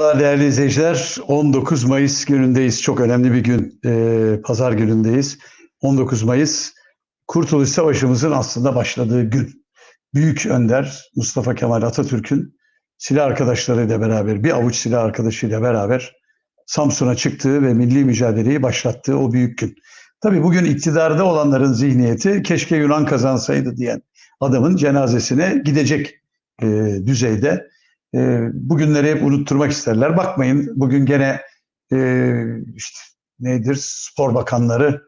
Değerli izleyiciler, 19 Mayıs günündeyiz. Çok önemli bir gün. Ee, Pazar günündeyiz. 19 Mayıs, Kurtuluş Savaşımızın aslında başladığı gün. Büyük önder Mustafa Kemal Atatürk'ün silah arkadaşlarıyla beraber, bir avuç silah arkadaşıyla beraber Samsun'a çıktığı ve milli mücadeleyi başlattığı o büyük gün. Tabii bugün iktidarda olanların zihniyeti keşke Yunan kazansaydı diyen adamın cenazesine gidecek e, düzeyde. E, bugünleri hep unutturmak isterler. Bakmayın bugün gene e, işte nedir spor bakanları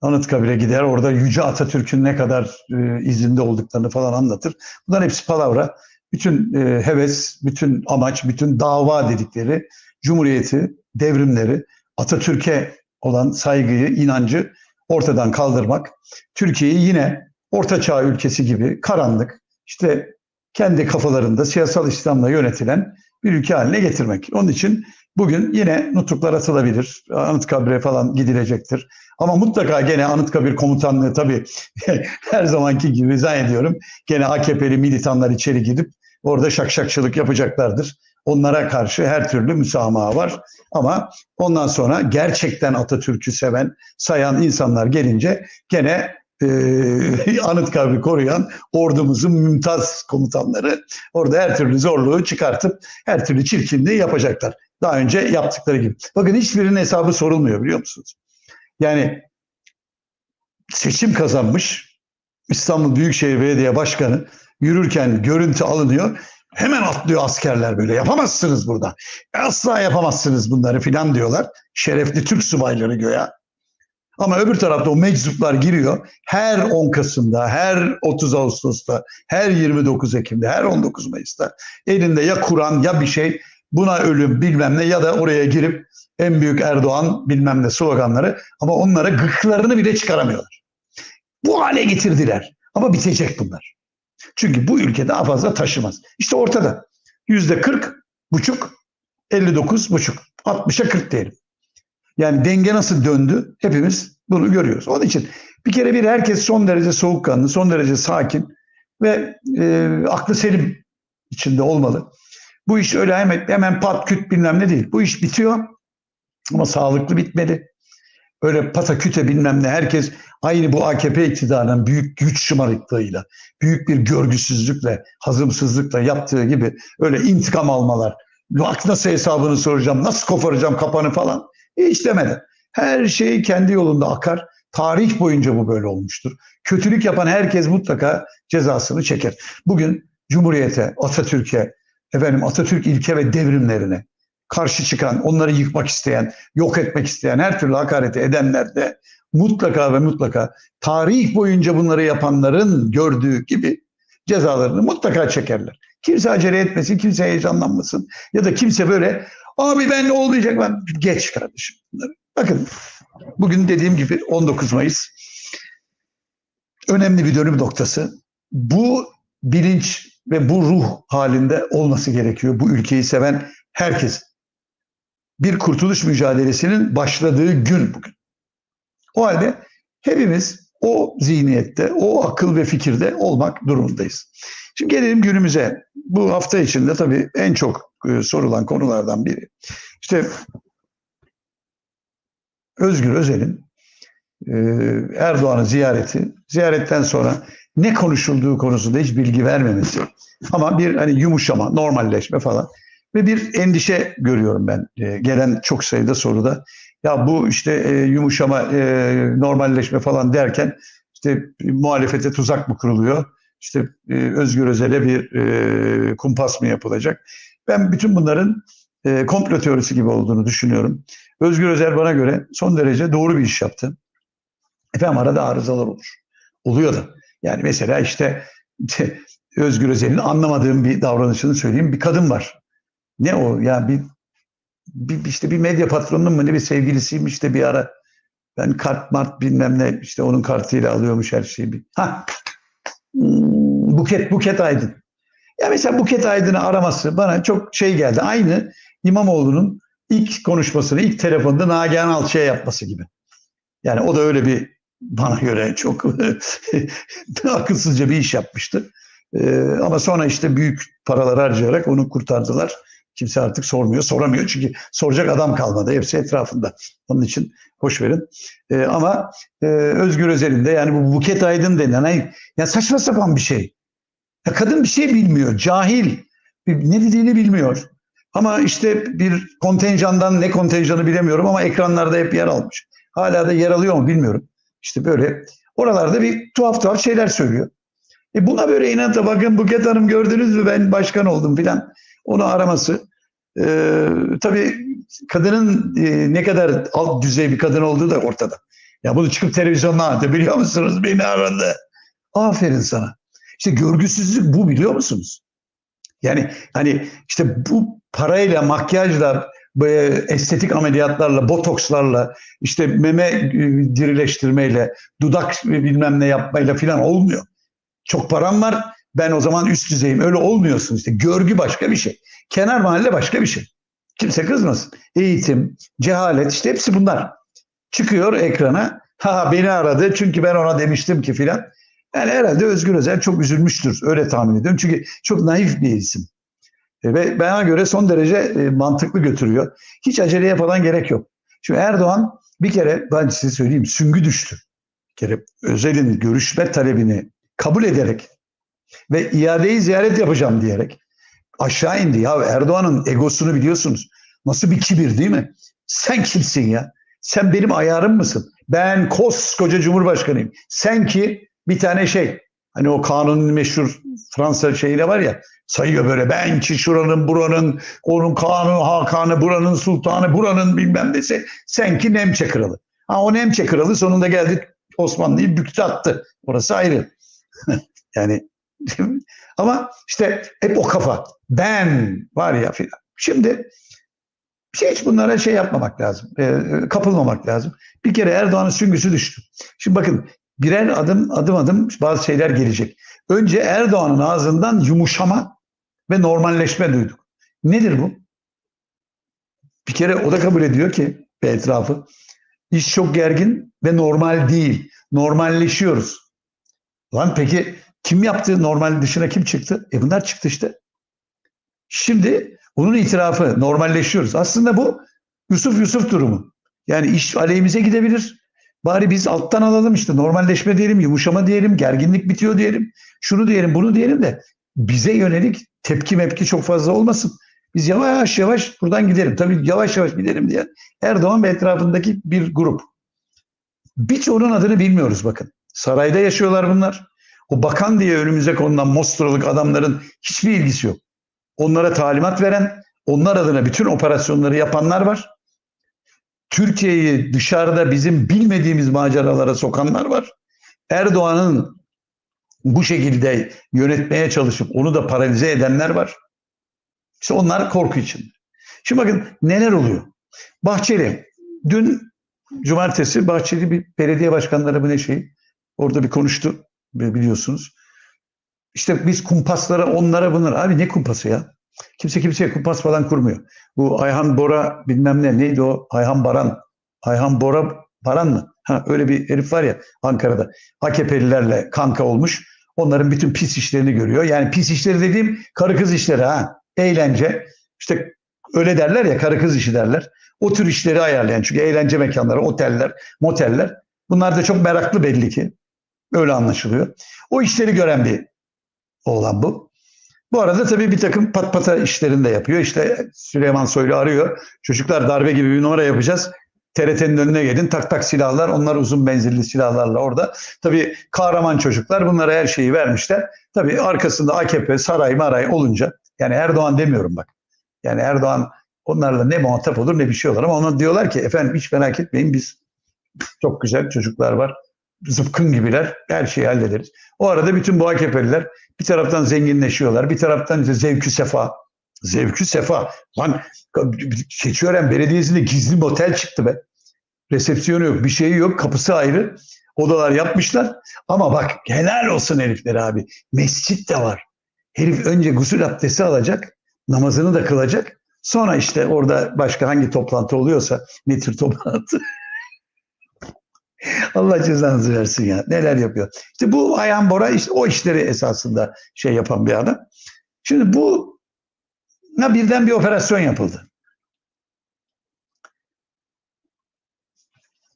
Anıtkabir'e gider. Orada Yüce Atatürk'ün ne kadar e, izinde olduklarını falan anlatır. Bunlar hepsi palavra. Bütün e, heves, bütün amaç, bütün dava dedikleri Cumhuriyeti, devrimleri, Atatürk'e olan saygıyı, inancı ortadan kaldırmak. Türkiye'yi yine Orta Çağ ülkesi gibi karanlık, işte kendi kafalarında siyasal İslam'la yönetilen bir ülke haline getirmek. Onun için bugün yine nutuklar atılabilir. Anıtkabir'e falan gidilecektir. Ama mutlaka gene Anıtkabir komutanlığı tabii her zamanki gibi zannediyorum. Gene AKP'li militanlar içeri gidip orada şakşakçılık yapacaklardır. Onlara karşı her türlü müsamaha var. Ama ondan sonra gerçekten Atatürk'ü seven, sayan insanlar gelince gene e, Anıtkabir'i koruyan ordumuzun mümtaz komutanları orada her türlü zorluğu çıkartıp her türlü çirkinliği yapacaklar. Daha önce yaptıkları gibi. Bakın hiçbirinin hesabı sorulmuyor biliyor musunuz? Yani seçim kazanmış İstanbul Büyükşehir Belediye Başkanı yürürken görüntü alınıyor. Hemen atlıyor askerler böyle yapamazsınız burada. Asla yapamazsınız bunları filan diyorlar. Şerefli Türk subayları göya. Ama öbür tarafta o meczuplar giriyor. Her 10 Kasım'da, her 30 Ağustos'ta, her 29 Ekim'de, her 19 Mayıs'ta elinde ya Kur'an ya bir şey buna ölüm bilmem ne ya da oraya girip en büyük Erdoğan bilmem ne sloganları ama onlara gıklarını bile çıkaramıyorlar. Bu hale getirdiler. Ama bitecek bunlar. Çünkü bu ülke daha fazla taşımaz. İşte ortada. Yüzde 40 buçuk, 59 buçuk. 60'a 40 diyelim. Yani denge nasıl döndü hepimiz bunu görüyoruz. Onun için bir kere bir herkes son derece soğukkanlı, son derece sakin ve e, aklı selim içinde olmalı. Bu iş öyle hemen, hemen pat küt bilmem ne değil. Bu iş bitiyor ama sağlıklı bitmeli. Öyle pata küte bilmem ne herkes aynı bu AKP iktidarının büyük güç şımarıklığıyla, büyük bir görgüsüzlükle, hazımsızlıkla yaptığı gibi öyle intikam almalar. Nasıl hesabını soracağım, nasıl koparacağım kapanı falan. Hiç demeden. Her şey kendi yolunda akar. Tarih boyunca bu böyle olmuştur. Kötülük yapan herkes mutlaka cezasını çeker. Bugün Cumhuriyete, Atatürk'e, efendim Atatürk ilke ve devrimlerine karşı çıkan, onları yıkmak isteyen, yok etmek isteyen, her türlü hakareti edenler de mutlaka ve mutlaka tarih boyunca bunları yapanların gördüğü gibi cezalarını mutlaka çekerler. Kimse acele etmesin, kimse heyecanlanmasın ya da kimse böyle Abi ben olmayacak ben geç kardeşim. Bakın bugün dediğim gibi 19 Mayıs önemli bir dönüm noktası. Bu bilinç ve bu ruh halinde olması gerekiyor. Bu ülkeyi seven herkes. Bir kurtuluş mücadelesinin başladığı gün bugün. O halde hepimiz o zihniyette, o akıl ve fikirde olmak durumundayız. Şimdi gelelim günümüze. Bu hafta içinde tabii en çok e, sorulan konulardan biri. İşte Özgür Özel'in e, Erdoğan'ı ziyareti, ziyaretten sonra ne konuşulduğu konusunda hiç bilgi vermemesi ama bir hani yumuşama, normalleşme falan ve bir endişe görüyorum ben e, gelen çok sayıda soruda. Ya bu işte yumuşama, normalleşme falan derken işte muhalefete tuzak mı kuruluyor? İşte Özgür Özel'e bir kumpas mı yapılacak? Ben bütün bunların e, komplo teorisi gibi olduğunu düşünüyorum. Özgür Özel bana göre son derece doğru bir iş yaptı. Efendim arada arızalar olur. Oluyor da. Yani mesela işte Özgür Özel'in anlamadığım bir davranışını söyleyeyim. Bir kadın var. Ne o? Yani bir, bir işte bir medya patronunun mu ne bir sevgilisiymiş de bir ara ben kart mart bilmem ne işte onun kartıyla alıyormuş her şeyi. Ha. Hmm, Buket Buket Aydın. Ya mesela Buket Aydın'ı araması bana çok şey geldi. Aynı İmamoğlu'nun ilk konuşmasını, ilk telefonda Nagihan Alçı'ya yapması gibi. Yani o da öyle bir bana göre çok akılsızca bir iş yapmıştı. Ee, ama sonra işte büyük paralar harcayarak onu kurtardılar. Kimse artık sormuyor, soramıyor çünkü soracak adam kalmadı. Hepsi etrafında. Onun için boş verin. Ee, ama e, Özgür Özel'in de yani bu Buket Aydın denen ya saçma sapan bir şey. Ya kadın bir şey bilmiyor, cahil. Ne dediğini bilmiyor. Ama işte bir kontenjandan ne kontenjanı bilemiyorum ama ekranlarda hep yer almış. Hala da yer alıyor mu bilmiyorum. İşte böyle oralarda bir tuhaf tuhaf şeyler söylüyor. E buna böyle inatla bakın Buket Hanım gördünüz mü ben başkan oldum filan. Onu araması. Ee, tabii kadının e, ne kadar alt düzey bir kadın olduğu da ortada. Ya bunu çıkıp televizyonda anlattı biliyor musunuz? Beni aradı. Aferin sana. İşte görgüsüzlük bu biliyor musunuz? Yani hani işte bu parayla, makyajla, estetik ameliyatlarla, botokslarla, işte meme e, dirileştirmeyle, dudak bilmem ne yapmayla falan olmuyor. Çok param var, ben o zaman üst düzeyim. Öyle olmuyorsun işte. Görgü başka bir şey. Kenar mahalle başka bir şey. Kimse kızmasın. Eğitim, cehalet işte hepsi bunlar. Çıkıyor ekrana. Ha beni aradı çünkü ben ona demiştim ki filan. Yani herhalde Özgür Özel çok üzülmüştür. Öyle tahmin ediyorum. Çünkü çok naif bir isim. E, ve bana göre son derece e, mantıklı götürüyor. Hiç aceleye falan gerek yok. Şimdi Erdoğan bir kere ben size söyleyeyim süngü düştü. Bir kere Özel'in görüşme talebini kabul ederek ve iadeyi ziyaret yapacağım diyerek aşağı indi. Ya Erdoğan'ın egosunu biliyorsunuz. Nasıl bir kibir değil mi? Sen kimsin ya? Sen benim ayarım mısın? Ben koskoca cumhurbaşkanıyım. Sen ki bir tane şey hani o kanunun meşhur Fransa şeyine var ya sayıyor böyle ben ki şuranın buranın onun kanunu hakanı buranın sultanı buranın bilmem nesi sen ki Nemçe kralı. Ha o Nemçe kralı sonunda geldi Osmanlı'yı büktü attı. Orası ayrı. yani ama işte hep o kafa. Ben var ya filan. Şimdi şey hiç bunlara şey yapmamak lazım. E, kapılmamak lazım. Bir kere Erdoğan'ın süngüsü düştü. Şimdi bakın birer adım adım adım bazı şeyler gelecek. Önce Erdoğan'ın ağzından yumuşama ve normalleşme duyduk. Nedir bu? Bir kere o da kabul ediyor ki ve etrafı iş çok gergin ve normal değil. Normalleşiyoruz. Lan peki kim yaptı normal dışına kim çıktı? E bunlar çıktı işte. Şimdi bunun itirafı normalleşiyoruz. Aslında bu Yusuf Yusuf durumu. Yani iş aleyhimize gidebilir. Bari biz alttan alalım işte normalleşme diyelim, yumuşama diyelim, gerginlik bitiyor diyelim. Şunu diyelim, bunu diyelim de bize yönelik tepki mepki çok fazla olmasın. Biz yavaş yavaş buradan gidelim. Tabii yavaş yavaş gidelim diye Erdoğan ve etrafındaki bir grup. Birçoğunun adını bilmiyoruz bakın. Sarayda yaşıyorlar bunlar. O bakan diye önümüze konulan Mostralık adamların hiçbir ilgisi yok. Onlara talimat veren, onlar adına bütün operasyonları yapanlar var. Türkiye'yi dışarıda bizim bilmediğimiz maceralara sokanlar var. Erdoğan'ın bu şekilde yönetmeye çalışıp onu da paralize edenler var. İşte onlar korku için. Şimdi bakın neler oluyor. Bahçeli dün cumartesi Bahçeli bir belediye başkanları bu ne şey orada bir konuştu biliyorsunuz. İşte biz kumpaslara onlara bunlara abi ne kumpası ya? Kimse kimseye kumpas falan kurmuyor. Bu Ayhan Bora bilmem ne neydi o Ayhan Baran. Ayhan Bora Baran mı? Ha, öyle bir herif var ya Ankara'da. AKP'lilerle kanka olmuş. Onların bütün pis işlerini görüyor. Yani pis işleri dediğim karı kız işleri ha. Eğlence. İşte öyle derler ya karı kız işi derler. O tür işleri ayarlayan çünkü eğlence mekanları, oteller, moteller. Bunlar da çok meraklı belli ki. Öyle anlaşılıyor. O işleri gören bir oğlan bu. Bu arada tabii bir takım pat pata işlerini de yapıyor. İşte Süleyman Soylu arıyor. Çocuklar darbe gibi bir numara yapacağız. TRT'nin önüne gelin tak tak silahlar. Onlar uzun menzilli silahlarla orada. Tabii kahraman çocuklar bunlara her şeyi vermişler. Tabii arkasında AKP, saray, maray olunca yani Erdoğan demiyorum bak. Yani Erdoğan onlarla ne muhatap olur ne bir şey olur ama ona diyorlar ki efendim hiç merak etmeyin biz çok güzel çocuklar var zıpkın gibiler. Her şeyi hallederiz. O arada bütün bu AKP'liler bir taraftan zenginleşiyorlar. Bir taraftan işte zevkü sefa. Zevkü sefa. Lan Keçiören Belediyesi'nde gizli motel çıktı be. Resepsiyonu yok, bir şeyi yok, kapısı ayrı. Odalar yapmışlar. Ama bak helal olsun herifler abi. Mescit de var. Herif önce gusül abdesti alacak, namazını da kılacak. Sonra işte orada başka hangi toplantı oluyorsa, ne tür toplantı Allah cezanızı versin ya. Neler yapıyor. İşte bu Ayhan Bora işte o işleri esasında şey yapan bir adam. Şimdi bu birden bir operasyon yapıldı.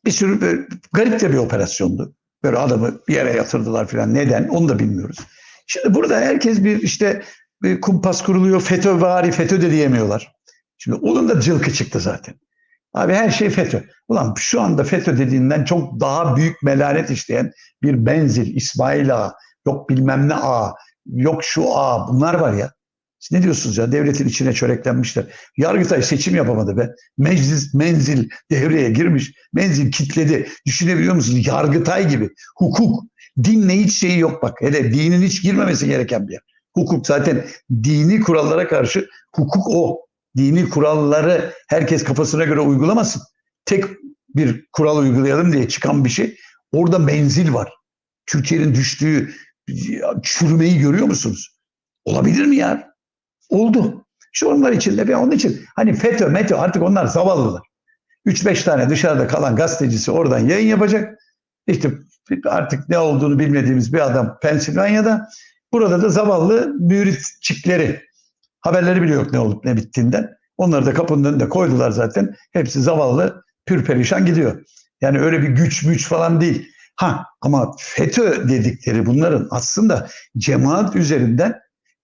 Bir sürü böyle, garip de bir operasyondu. Böyle adamı bir yere yatırdılar falan. Neden? Onu da bilmiyoruz. Şimdi burada herkes bir işte bir kumpas kuruluyor. FETÖ vari FETÖ de diyemiyorlar. Şimdi onun da cılkı çıktı zaten. Abi her şey FETÖ. Ulan şu anda FETÖ dediğinden çok daha büyük melanet işleyen bir benzil, İsmail Ağa, yok bilmem ne Ağa, yok şu Ağa bunlar var ya. Siz ne diyorsunuz ya? Devletin içine çöreklenmişler. Yargıtay seçim yapamadı be. Meclis, menzil devreye girmiş. Menzil kitledi. Düşünebiliyor musunuz? Yargıtay gibi. Hukuk. Dinle hiç şeyi yok bak. Hele dinin hiç girmemesi gereken bir yer. Hukuk zaten dini kurallara karşı hukuk o. Dini kuralları herkes kafasına göre uygulamasın. Tek bir kural uygulayalım diye çıkan bir şey. Orada menzil var. Türkiye'nin düştüğü çürümeyi görüyor musunuz? Olabilir mi ya? Oldu. İşte onlar için de onun için hani FETÖ, METÖ artık onlar zavallılar. 3-5 tane dışarıda kalan gazetecisi oradan yayın yapacak. İşte artık ne olduğunu bilmediğimiz bir adam Pensilvanya'da. Burada da zavallı müritçikleri. Haberleri bile yok ne olup ne bittiğinden. Onları da kapının önünde koydular zaten. Hepsi zavallı pürperişan gidiyor. Yani öyle bir güç güç falan değil. Ha ama FETÖ dedikleri bunların aslında cemaat üzerinden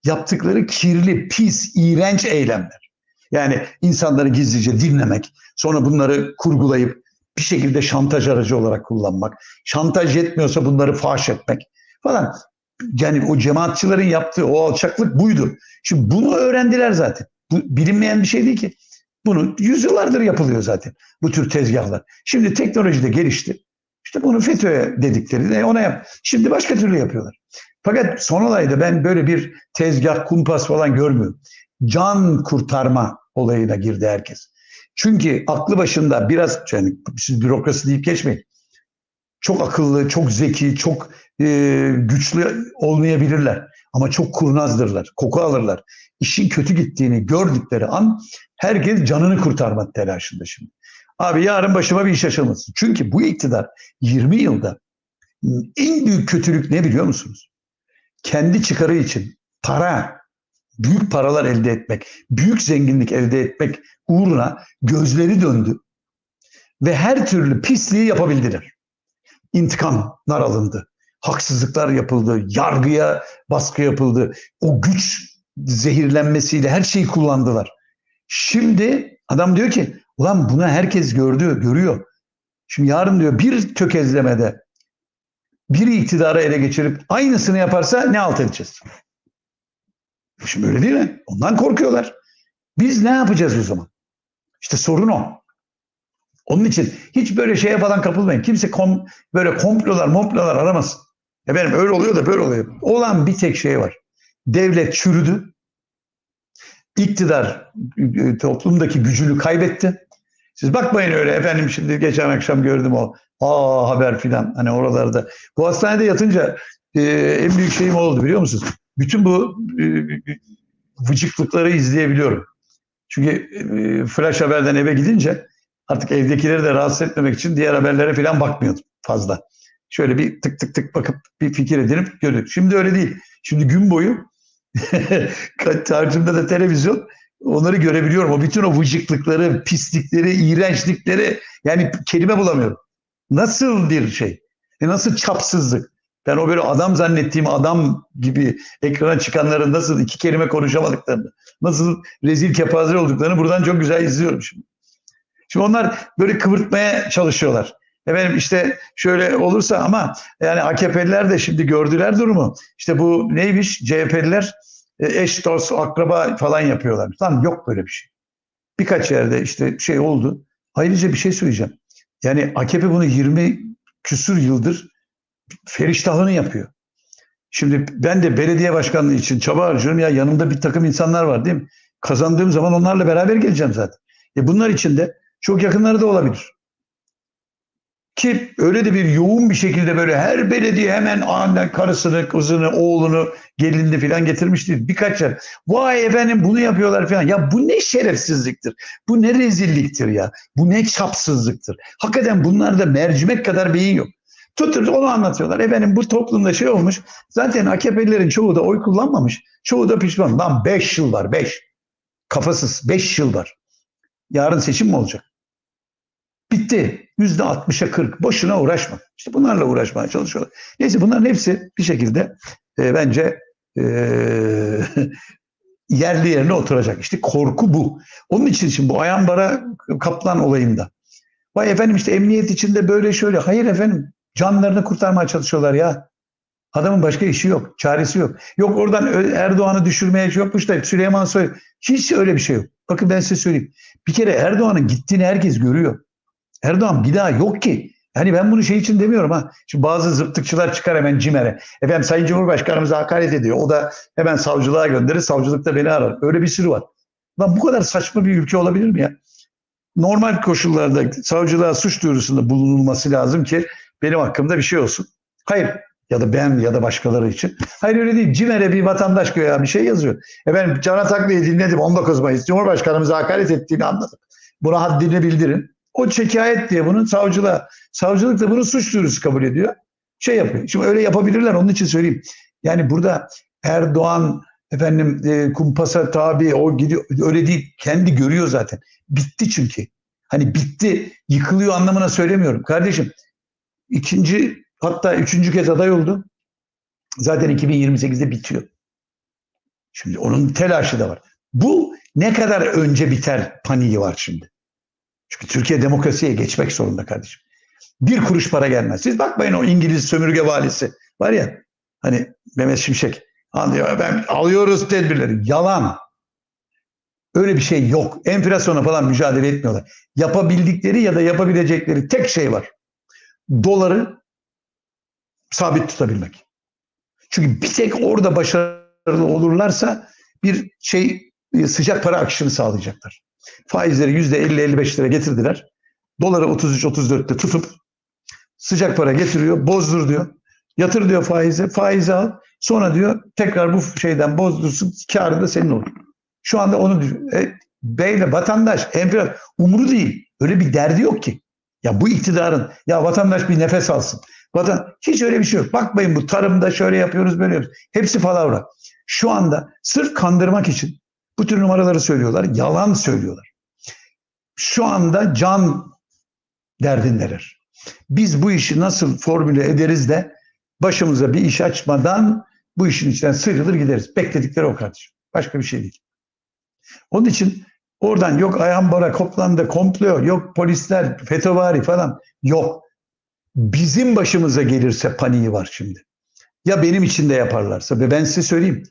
yaptıkları kirli, pis, iğrenç eylemler. Yani insanları gizlice dinlemek, sonra bunları kurgulayıp bir şekilde şantaj aracı olarak kullanmak, şantaj yetmiyorsa bunları faş etmek falan. Yani o cemaatçıların yaptığı o alçaklık buydu. Şimdi bunu öğrendiler zaten. Bu bilinmeyen bir şey değil ki. Bunu yüzyıllardır yapılıyor zaten bu tür tezgahlar. Şimdi teknoloji de gelişti. İşte bunu FETÖ'ye dedikleri de ona yap. Şimdi başka türlü yapıyorlar. Fakat son olayda ben böyle bir tezgah, kumpas falan görmüyorum. Can kurtarma olayına girdi herkes. Çünkü aklı başında biraz, yani siz bürokrasi deyip geçmeyin. Çok akıllı, çok zeki, çok e, güçlü olmayabilirler. Ama çok kurnazdırlar, koku alırlar. İşin kötü gittiğini gördükleri an herkes canını kurtarmak telaşında şimdi. Abi yarın başıma bir iş açılmasın. Çünkü bu iktidar 20 yılda en büyük kötülük ne biliyor musunuz? Kendi çıkarı için para, büyük paralar elde etmek, büyük zenginlik elde etmek uğruna gözleri döndü ve her türlü pisliği yapabildiler. İntikamlar alındı, haksızlıklar yapıldı, yargıya baskı yapıldı. O güç zehirlenmesiyle her şeyi kullandılar. Şimdi adam diyor ki ulan buna herkes gördü, görüyor. Şimdi yarın diyor bir tökezlemede biri iktidarı ele geçirip aynısını yaparsa ne alt edeceğiz? Şimdi öyle değil mi? Ondan korkuyorlar. Biz ne yapacağız o zaman? İşte sorun o. Onun için hiç böyle şeye falan kapılmayın. Kimse kom, böyle komplolar, momplolar aramasın. Efendim öyle oluyor da böyle oluyor. Olan bir tek şey var. Devlet çürüdü. İktidar e, toplumdaki gücünü kaybetti. Siz bakmayın öyle efendim şimdi geçen akşam gördüm o aa haber filan hani oralarda. Bu hastanede yatınca e, en büyük şeyim oldu biliyor musunuz? Bütün bu e, vıcıklıkları izleyebiliyorum. Çünkü e, flash haberden eve gidince artık evdekileri de rahatsız etmemek için diğer haberlere filan bakmıyordum fazla. Şöyle bir tık tık tık bakıp bir fikir edinip görüyorum. Şimdi öyle değil. Şimdi gün boyu karşımda da televizyon onları görebiliyorum. O bütün o vıcıklıkları, pislikleri, iğrençlikleri yani kelime bulamıyorum. Nasıl bir şey? E nasıl çapsızlık? Ben o böyle adam zannettiğim adam gibi ekrana çıkanların nasıl iki kelime konuşamadıklarını, nasıl rezil kepaze olduklarını buradan çok güzel izliyorum şimdi. Şimdi onlar böyle kıvırtmaya çalışıyorlar. Efendim işte şöyle olursa ama yani AKP'liler de şimdi gördüler durumu. İşte bu neymiş CHP'liler e, eş dost akraba falan yapıyorlar. Lan yok böyle bir şey. Birkaç yerde işte şey oldu. Ayrıca bir şey söyleyeceğim. Yani AKP bunu 20 küsür yıldır feriştahını yapıyor. Şimdi ben de belediye başkanlığı için çaba harcıyorum. Ya yanımda bir takım insanlar var değil mi? Kazandığım zaman onlarla beraber geleceğim zaten. E bunlar için de çok yakınları da olabilir. Ki öyle de bir yoğun bir şekilde böyle her belediye hemen aniden karısını, kızını, oğlunu, gelinini falan getirmiş değil. Birkaç yer. Vay efendim bunu yapıyorlar falan. Ya bu ne şerefsizliktir. Bu ne rezilliktir ya. Bu ne çapsızlıktır. Hakikaten bunlarda mercimek kadar beyin yok. Tutup onu anlatıyorlar. Efendim bu toplumda şey olmuş. Zaten AKP'lilerin çoğu da oy kullanmamış. Çoğu da pişman. Lan 5 yıl var 5. Kafasız. 5 yıl var. Yarın seçim mi olacak? Bitti. Yüzde 60'a 40. Boşuna uğraşma. İşte bunlarla uğraşmaya çalışıyorlar. Neyse bunların hepsi bir şekilde e, bence e, yerli yerine oturacak. İşte korku bu. Onun için şimdi bu Ayanbara Kaplan olayında. Vay efendim işte emniyet içinde böyle şöyle. Hayır efendim canlarını kurtarmaya çalışıyorlar ya. Adamın başka işi yok, çaresi yok. Yok oradan Erdoğan'ı düşürmeye yokmuş da Süleyman Soylu. Hiç öyle bir şey yok. Bakın ben size söyleyeyim. Bir kere Erdoğan'ın gittiğini herkes görüyor. Erdoğan bir daha yok ki. Yani ben bunu şey için demiyorum ha. Şimdi bazı zıptıkçılar çıkar hemen CİMER'e. Efendim Sayın Cumhurbaşkanımıza hakaret ediyor. O da hemen savcılığa gönderir. Savcılık da beni arar. Öyle bir sürü var. Lan bu kadar saçma bir ülke olabilir mi ya? Normal koşullarda savcılığa suç duyurusunda bulunulması lazım ki benim hakkımda bir şey olsun. Hayır ya da ben ya da başkaları için. Hayır öyle değil. CİMER'e bir vatandaş göya bir şey yazıyor. Efendim Can Ataklı'yı dinledim 19 Mayıs. Cumhurbaşkanımıza hakaret ettiğini anladım. Buna haddini bildirin. O şikayet diye bunun savcılığa. Savcılık da bunu suç duyurusu kabul ediyor. Şey yapıyor. Şimdi öyle yapabilirler onun için söyleyeyim. Yani burada Erdoğan efendim e, kumpasa tabi o gidiyor öyle değil. Kendi görüyor zaten. Bitti çünkü. Hani bitti, yıkılıyor anlamına söylemiyorum. Kardeşim ikinci hatta üçüncü kez aday oldu. Zaten 2028'de bitiyor. Şimdi onun telaşı da var. Bu ne kadar önce biter paniği var şimdi. Çünkü Türkiye demokrasiye geçmek zorunda kardeşim. Bir kuruş para gelmez. Siz bakmayın o İngiliz sömürge valisi var ya hani Mehmet Şimşek anlıyor ben alıyoruz tedbirleri. Yalan. Öyle bir şey yok. Enflasyona falan mücadele etmiyorlar. Yapabildikleri ya da yapabilecekleri tek şey var. Doları sabit tutabilmek. Çünkü bir tek orada başarılı olurlarsa bir şey sıcak para akışını sağlayacaklar. Faizleri yüzde 50-55 lira getirdiler. Doları 33-34'te tutup sıcak para getiriyor, bozdur diyor. Yatır diyor faize, faizi al. Sonra diyor tekrar bu şeyden bozdursun, karı da senin olur. Şu anda onu. E, beyle vatandaş enflasyon umuru değil. Öyle bir derdi yok ki. Ya bu iktidarın ya vatandaş bir nefes alsın. Vatan hiç öyle bir şey yok. Bakmayın bu tarımda şöyle yapıyoruz böyle yapıyoruz. Hepsi palavra. Şu anda sırf kandırmak için bu tür numaraları söylüyorlar. Yalan söylüyorlar. Şu anda can derdindeler. Biz bu işi nasıl formüle ederiz de başımıza bir iş açmadan bu işin içinden sıyrılır gideriz. Bekledikleri o kardeşim. Başka bir şey değil. Onun için oradan yok ayağım bara koplandı komplo yok polisler FETÖ'vari falan yok. Bizim başımıza gelirse paniği var şimdi. Ya benim için de yaparlarsa ve ben size söyleyeyim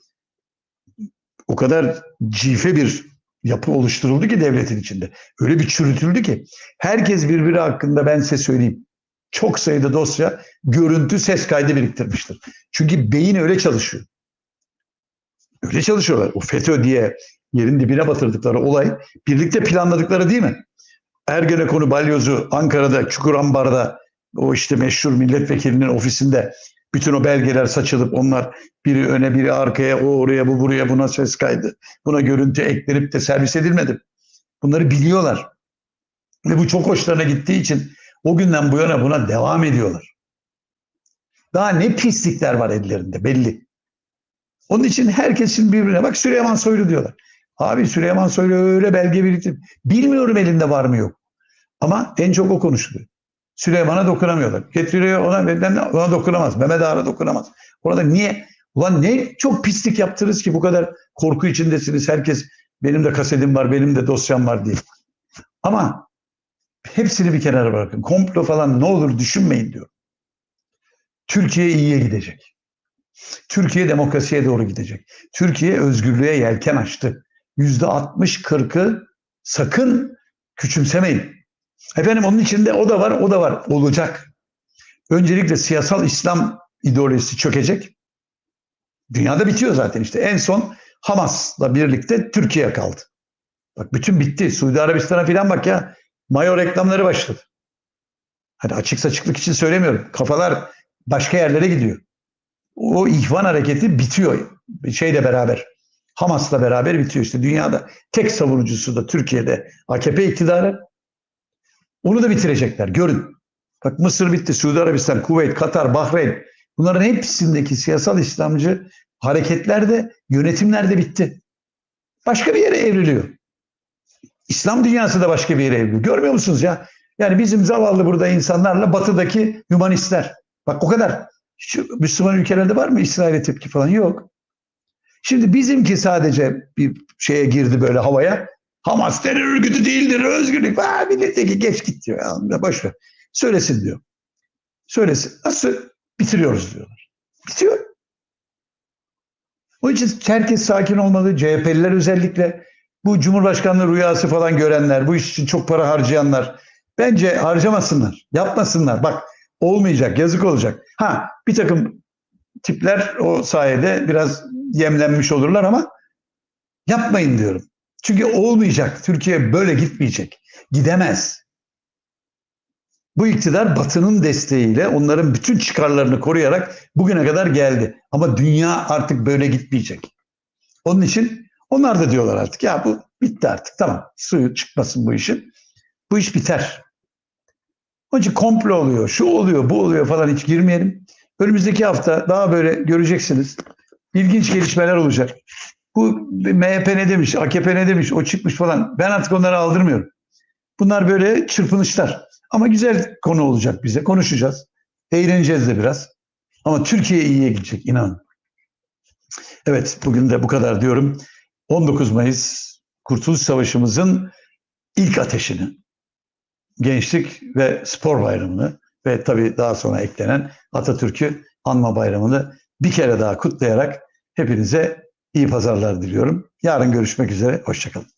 o kadar cife bir yapı oluşturuldu ki devletin içinde. Öyle bir çürütüldü ki herkes birbiri hakkında ben size söyleyeyim. Çok sayıda dosya görüntü ses kaydı biriktirmiştir. Çünkü beyin öyle çalışıyor. Öyle çalışıyorlar. O FETÖ diye yerin dibine batırdıkları olay birlikte planladıkları değil mi? Ergenekonu balyozu Ankara'da Çukurambar'da o işte meşhur milletvekilinin ofisinde bütün o belgeler saçılıp onlar biri öne biri arkaya o oraya bu buraya buna ses kaydı. Buna görüntü eklenip de servis edilmedi. Bunları biliyorlar. Ve bu çok hoşlarına gittiği için o günden bu yana buna devam ediyorlar. Daha ne pislikler var ellerinde belli. Onun için herkes şimdi birbirine bak Süleyman Soylu diyorlar. Abi Süleyman Soylu öyle belge birikti. Bilmiyorum elinde var mı yok. Ama en çok o konuşuluyor. Süleyman'a dokunamıyorlar. Getiriyor ona, ona dokunamaz. Mehmet Ağar'a dokunamaz. Orada niye? Ulan ne çok pislik yaptınız ki bu kadar korku içindesiniz. Herkes benim de kasetim var, benim de dosyam var diye. Ama hepsini bir kenara bırakın. Komplo falan ne olur düşünmeyin diyor. Türkiye iyiye gidecek. Türkiye demokrasiye doğru gidecek. Türkiye özgürlüğe yelken açtı. Yüzde 60-40'ı sakın küçümsemeyin. Efendim onun içinde o da var, o da var. Olacak. Öncelikle siyasal İslam ideolojisi çökecek. Dünyada bitiyor zaten işte. En son Hamas'la birlikte Türkiye kaldı. Bak bütün bitti. Suudi Arabistan'a falan bak ya. Mayo reklamları başladı. Hani açık saçıklık için söylemiyorum. Kafalar başka yerlere gidiyor. O ihvan hareketi bitiyor. Şeyle beraber. Hamas'la beraber bitiyor işte. Dünyada tek savunucusu da Türkiye'de AKP iktidarı. Onu da bitirecekler. Görün. Bak Mısır bitti, Suudi Arabistan, Kuveyt, Katar, Bahreyn. Bunların hepsindeki siyasal İslamcı hareketler de yönetimler de bitti. başka bir yere evriliyor. İslam dünyası da başka bir yere evriliyor. Görmüyor musunuz ya? Yani bizim zavallı burada insanlarla batıdaki hümanistler. Bak o kadar. Şu Müslüman ülkelerde var mı İsrail'e tepki falan? Yok. Şimdi bizimki sadece bir şeye girdi böyle havaya. Hamas terör örgütü değildir, özgürlük. Aa, milletteki geç git diyor. Ya, boş ver. Söylesin diyor. Söylesin. Nasıl bitiriyoruz diyorlar. Bitiyor. O için herkes sakin olmalı. CHP'liler özellikle bu Cumhurbaşkanlığı rüyası falan görenler, bu iş için çok para harcayanlar bence harcamasınlar, yapmasınlar. Bak olmayacak, yazık olacak. Ha bir takım tipler o sayede biraz yemlenmiş olurlar ama yapmayın diyorum. Çünkü olmayacak. Türkiye böyle gitmeyecek. Gidemez. Bu iktidar Batı'nın desteğiyle onların bütün çıkarlarını koruyarak bugüne kadar geldi. Ama dünya artık böyle gitmeyecek. Onun için onlar da diyorlar artık ya bu bitti artık tamam suyu çıkmasın bu işin. Bu iş biter. Onun için komplo oluyor, şu oluyor, bu oluyor falan hiç girmeyelim. Önümüzdeki hafta daha böyle göreceksiniz. İlginç gelişmeler olacak. Bu MHP ne demiş, AKP ne demiş, o çıkmış falan. Ben artık onları aldırmıyorum. Bunlar böyle çırpınışlar. Ama güzel konu olacak bize. Konuşacağız. Eğleneceğiz de biraz. Ama Türkiye iyiye gidecek inanın. Evet bugün de bu kadar diyorum. 19 Mayıs Kurtuluş Savaşımızın ilk ateşini, gençlik ve spor bayramını ve tabii daha sonra eklenen Atatürk'ü anma bayramını bir kere daha kutlayarak hepinize iyi pazarlar diliyorum. Yarın görüşmek üzere, hoşçakalın.